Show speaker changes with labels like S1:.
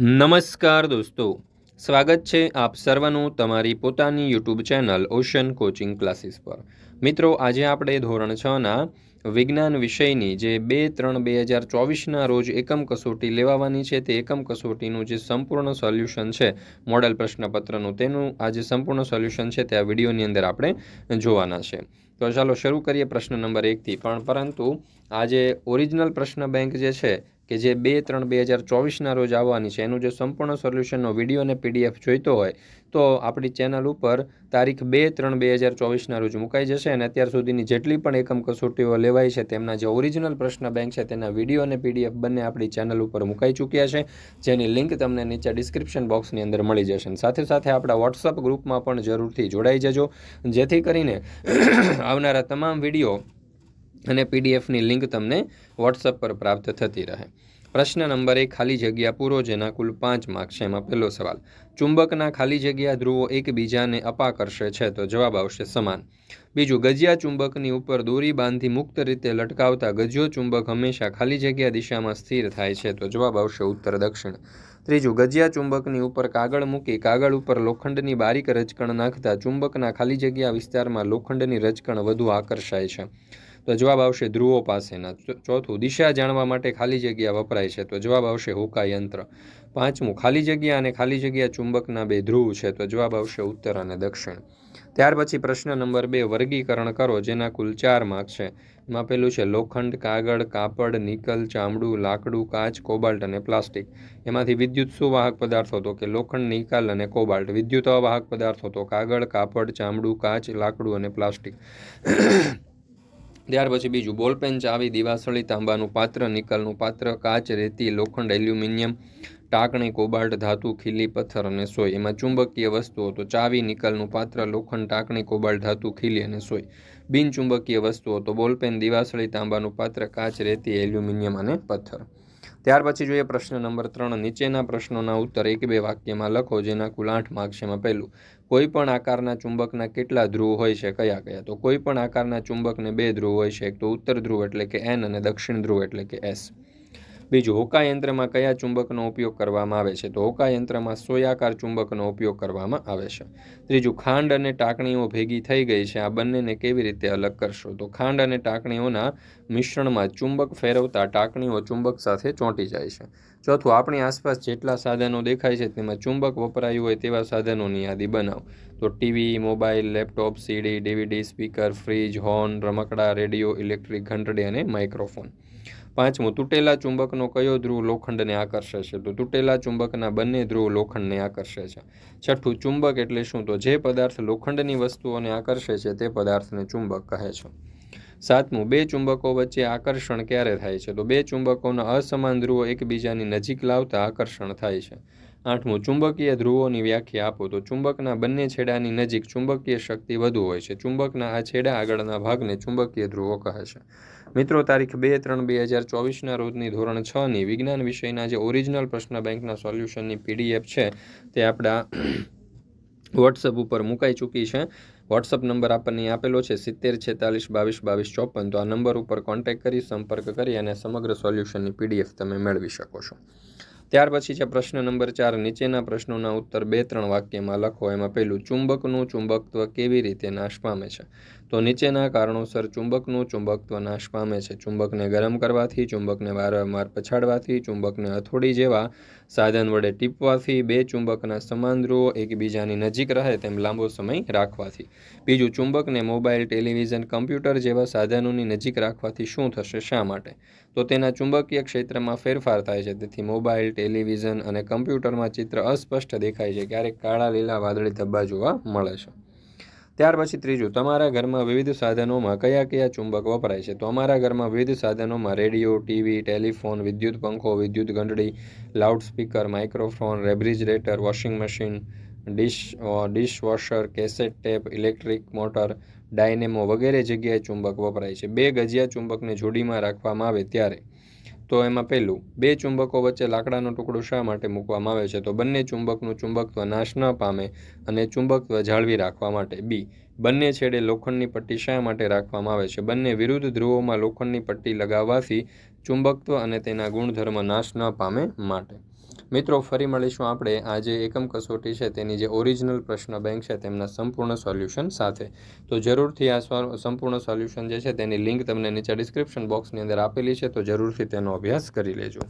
S1: નમસ્કાર દોસ્તો. સ્વાગત છે આપ સર્વનું તમારી પોતાની YouTube channel ocean coaching classes પર. મિત્રો, આજે આપણે ધોરણ છના વિજ્ઞાન વિષયની જે બે ત્રણ બે હજાર ચોવીસના રોજ એકમ કસોટી લેવાવાની છે તે એકમ કસોટીનું જે સંપૂર્ણ સોલ્યુશન છે, મોડેલ પ્રશ્નપત્રનું, તેનું આ જે સંપૂર્ણ સોલ્યુશન છે તે આ વિડીયોની અંદર આપણે જોવાના છે. તો ચાલો શરૂ કરીએ પ્રશ્ન નંબર એકથી પણ પરંતુ આ જે ઓરિજિનલ પ્રશ્ન બેંક જે છે કે જે બે ત્રણ બે હજાર ચોવીસના રોજ આવવાની છે, એનું જે સંપૂર્ણ સોલ્યુશનનો વીડિયો અને પીડીએફ જોઈતો હોય, તો આપણી ચેનલ ઉપર તારીખ બે ત્રણ બે હજાર ચોવીસના રોજ મુકાઈ જશે અને અત્યાર સુધીની જેટલી પણ એકમ કસોટીઓ લેવાઈ છે, તેમના જે ઓરિજિનલ પ્રશ્ન બેંક છે, તેના વીડિયો અને પીડીએફ બંને આપણી ચેનલ ઉપર મુકાઈ ચૂક્યા છે, જેની લિંક તમને નીચે ડિસ્ક્રિપ્શન બોક્સની અંદર મળી જશે. સાથે સાથે આપણા વોટ્સઅપ ગ્રુપમાં પણ જરૂરથી જોડાઈ જજો, જેથી કરીને આવનારા તમામ વીડિયો અને પીડીએફની લિંક તમને વોટ્સઅપ પર પ્રાપ્ત થતી રહે. પ્રશ્ન નંબર એક, ખાલી જગ્યા પૂરો જેના કુલ પાંચ માર્ક છે? એમાં પહેલો સવાલ, ચુંબકના ખાલી જગ્યા ધ્રુવો એકબીજાને અપાકર્ષે છે તો જવાબ આવશે સમાન. બીજું, ગજિયા ચુંબકની ઉપર દોરી બાંધી મુક્ત રીતે લટકાવતા ગજિયો ચુંબક હંમેશા ખાલી જગ્યા દિશામાં સ્થિર થાય છે તો જવાબ આવશે ઉત્તર દક્ષિણ. ત્રીજું, ગજિયા ચુંબકની ઉપર કાગળ મૂકી કાગળ ઉપર લોખંડની બારીક રજકણ નાખતા ચુંબકના ખાલી જગ્યા વિસ્તારમાં લોખંડની રજકણ વધુ આકર્ષાય છે. તો જવાબ આવશે ધ્રુવો પાસેના. ચોથું, દિશા જાણવા માટે ખાલી જગ્યા વપરાય છે. તો જવાબ આવશે હુકા યંત્ર. પાંચમું, ખાલી જગ્યા અને ખાલી જગ્યા ચુંબકના બે ધ્રુવ છે. તો જવાબ આવશે ઉત્તર અને દક્ષિણ. ત્યાર પછી પ્રશ્ન નંબર બે, વર્ગીકરણ કરો, જેના કુલ ચાર માર્ક છે. એમાં પેલું છે, લોખંડ, કાગળ, કાપડ, નિકલ, ચામડું, લાકડું, કાચ, કોબાલ્ટ અને પ્લાસ્ટિક. એમાંથી વિદ્યુત સુવાહક પદાર્થો? તો કે લોખંડ, નિકાલ અને કોબાલ્ટ. વિદ્યુત અવાહક પદાર્થો, તો કાગળ, કાપડ, ચામડું, કાચ, લાકડું અને પ્લાસ્ટિક. ત્યાર પછી બીજું બોલપેન ચાવી દિવાસળી તાંબાનું પાત્ર, નિકલનું પાત્ર, કાચ, રેતી, લોખંડ, એલ્યુમિનિયમ, ટાંકણી, કોબાલ્ટ, ધાતુ, ખીલી, પથ્થર અને સોય. એમાં ચુંબકીય વસ્તુઓ તો ચાવી, નિકલનું પાત્ર, લોખંડ, ટાંકણી, કોબાલ્ટ, ધાતુ, ખીલી અને સોય. બિનચુંબકીય વસ્તુઓ તો બોલપેન દિવાસળી તાંબાનું પાત્ર, કાચ, રેતી, એલ્યુમિનિયમ અને પથ્થર. ત્યાર પછી જોઈએ પ્રશ્ન નંબર ત્રણ. નીચેના પ્રશ્નોના ઉત્તર એક બે વાક્યમાં લખો, જેના કુલ આઠ માર્ક છે એમાં પહેલું. કોઈ પણ આકારના ચુંબકના કેટલા ધ્રુવ હોય છે? કયા કયા? તો કોઈ પણ આકારના ચુંબકને બે ધ્રુવ હોય છે. એક તો ઉત્તર ધ્રુવ એટલે કે એન અને દક્ષિણ ધ્રુવ એટલે કે એસ બીજું, હોકા યંત્રમાં કયા ચુંબકનો ઉપયોગ કરવામાં આવે છે? તો હોકા યંત્રમાં સોયાકાર ચુંબકનો ઉપયોગ કરવામાં આવે છે. ત્રીજું, ખાંડ અને ટાંકણીઓ ભેગી થઈ ગઈ છે. આ બંનેને કેવી રીતે અલગ કરશો? તો ખાંડ અને ટાંકણીઓના મિશ્રણમાં ચુંબક ફેરવતા ટાંકણીઓ ચુંબક સાથે ચોંટી જાય છે. ચોથું, આપણી આસપાસ જેટલા સાધનો દેખાય છે, તેમાં ચુંબક વપરાયું હોય તેવા સાધનોની યાદી બનાવો. તો TV, mobile, laptop, CD, DVD, speaker, fridge, horn, રમકડા, રેડિયો, ઇલેક્ટ્રિક ઘંટડી અને માઇક્રોફોન. પાંચમું, તૂટેલા ચુંબકનો કયો ધ્રુવ લોખંડને આકર્ષે છે? તો તૂટેલા ચુંબકના બંને ધ્રુવ લોખંડને આકર્ષે છે. છઠ્ઠું, ચુંબક એટલે શું? તો જે પદાર્થ લોખંડની વસ્તુઓને આકર્ષે છે તે પદાર્થને ચુંબક કહે છે. સાતમું, બે ચુંબકો વચ્ચે આકર્ષણ ક્યારે થાય છે? તો બે ચુંબકોના અસમાન ધ્રુવો એકબીજાની નજીક લાવતા આકર્ષણ થાય છે. આઠમું, ચુંબકીય ધ્રુવોની વ્યાખ્યા આપો. તો ચુંબકના બંને છેડાની નજીક ચુંબકીય શક્તિ વધુ હોય છે. ચુંબકના આ છેડા આગળના ભાગને ચુંબકીય ધ્રુવો કહે છે. મિત્રો, તારીખ બે ત્રણ બે હજાર ચોવીસના રોજની ધોરણ છની વિજ્ઞાન વિષયના જે ઓરિજિનલ પ્રશ્ન બેંકના સોલ્યુશનની પીડીએફ છે, તે આપણા વોટ્સઅપ ઉપર મુકાઈ ચૂકી છે. વોટ્સઅપ નંબર આપણને આપેલો છે સિત્તેર, છેતાલીસ, બાવીસ બાવીસ, ચોપન. તો આ નંબર ઉપર કોન્ટેક્ટ કરી, સંપર્ક કરી અને સમગ્ર સોલ્યુશનની પીડીએફ તમે મેળવી શકો છો. ત્યાર પછી છે પ્રશ્ન નંબર ચાર, નીચેના પ્રશ્નોના ઉત્તર બે ત્રણ વાક્યમાં લખો. એમાં પહેલું, ચુંબકનું ચુંબકત્વ કેવી રીતે નાશ પામે છે? તો નીચેના કારણોસર ચુંબકનું ચુંબકત્વ નાશ પામે છે. ચુંબકને ગરમ કરવાથી, ચુંબકને વારંવાર પછાડવાથી, ચુંબકને હથોડી જેવા સાધન વડે ટીપવાથી બે ચુંબકના સમાન ધ્રુવો એકબીજાની નજીક રહે તેમ લાંબો સમય રાખવાથી. બીજું, ચુંબકને મોબાઈલ, ટેલિવિઝન, કમ્પ્યુટર જેવા સાધનોની નજીક રાખવાથી શું થશે, શા માટે? તો તેના ચુંબકીય ક્ષેત્રમાં ફેરફાર થાય છે. તેથી મોબાઈલ, ટેલિવિઝન અને કમ્પ્યુટરમાં ચિત્ર અસ્પષ્ટ દેખાય છે. ક્યારેક કાળા લીલા વાદળી ધબ્બા જોવા મળે છે. ત્યાર પછી ત્રીજું, તમારા ઘરમાં વિવિધ સાધનોમાં કયા કયા ચુંબક વપરાય છે? તો અમારા ઘરમાં વિવિધ સાધનોમાં રેડિયો, ટીવી, ટેલિફોન, વિદ્યુત પંખો, વિદ્યુત ઘંટડી, loudspeaker, microphone, refrigerator, washing machine, dish dishwasher, cassette tape, electric motor, dynamo વગેરે જગ્યાએ ચુંબક વપરાય છે. બે ગજિયા ચુંબકને જોડીમાં રાખવામાં આવે ત્યારે તો એમાં પહેલું, બે ચુંબકો વચ્ચે લાકડાનો ટુકડો શા માટે મૂકવામાં આવે છે? તો બંને ચુંબકનું ચુંબકત્વ નાશ ન પામે અને ચુંબકત્વ જાળવી રાખવા માટે. બી, બંને છેડે લોખંડની પટ્ટી શા માટે રાખવામાં આવે છે? બંને વિરુદ્ધ ધ્રુવોમાં લોખંડની પટ્ટી લગાવવાથી ચુંબકત્વ અને તેના ગુણધર્મ નાશ ન પામે માટે. મિત્રો, ફરી મળીશું આપણે. આ જે એકમ કસોટી છે, તેની જે ઓરિજિનલ પ્રશ્ન બેંક છે, તેમના સંપૂર્ણ સોલ્યુશન સાથે. તો જરૂરથી આ સંપૂર્ણ સોલ્યુશન જે છે, તેની લિંક તમને નીચે ડિસ્ક્રિપ્શન બોક્સની અંદર આપેલી છે, તો જરૂરથી તેનો અભ્યાસ કરી લેજો.